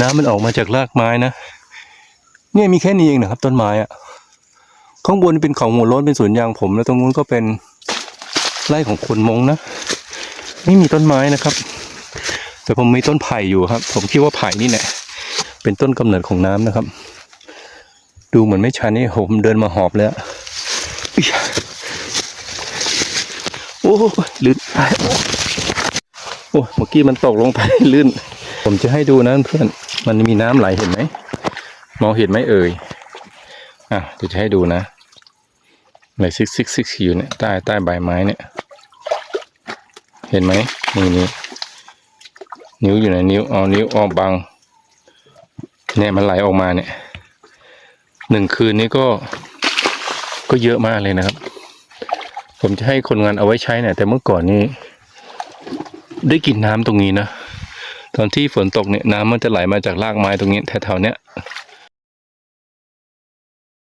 น้ำมันออกมาจากรากไม้นะเนี่ยมีแค่นี้เองนะครับ ต้นไม้อะข้างบนเป็นเขาหัวโล้นเป็นสวนยางผม แล้วตรงนู้นก็เป็นไร่ของคนมงนะไม่มีต้นไม้นะครับ แต่ผมมีต้นไผ่อยู่ครับ ผมคิดว่าไผ่นี่แหละเป็นต้นกำเนิดของน้ำนะครับ ดูเหมือนไม่ชันนี่ผมเดินมาหอบแล้วโอ้ยลื่นโอ้เมื่อกี้มันตกลงไปลื่น ผมจะให้ดูนะเพื่อน มันมีน้ำไหลเห็นไหม มองเห็นไหมเอ่ย อะเดี๋ยวจะให้ดูนะไหลซิกซิกซิกอยู่เนี่ยใต้ใต้ใบไม้เนี่ย เห็นไหมนี่นี่นิ้วอยู่ไหนนิ้ว เอานิ้วออกบัง เนี่ยมันไหลออกมาเนี่ย หนึ่งคืนนี้ก็ ก็เยอะมากเลยนะครับ ผมจะให้คนงานเอาไว้ใช้เนี่ย แต่เมื่อก่อนนี้ ได้กินน้ำตรงนี้นะ ตอนที่ฝนตกเนี่ยน้ำมันจะไหลมาจากรากไม้ตรงนี้แถวๆเนี้ย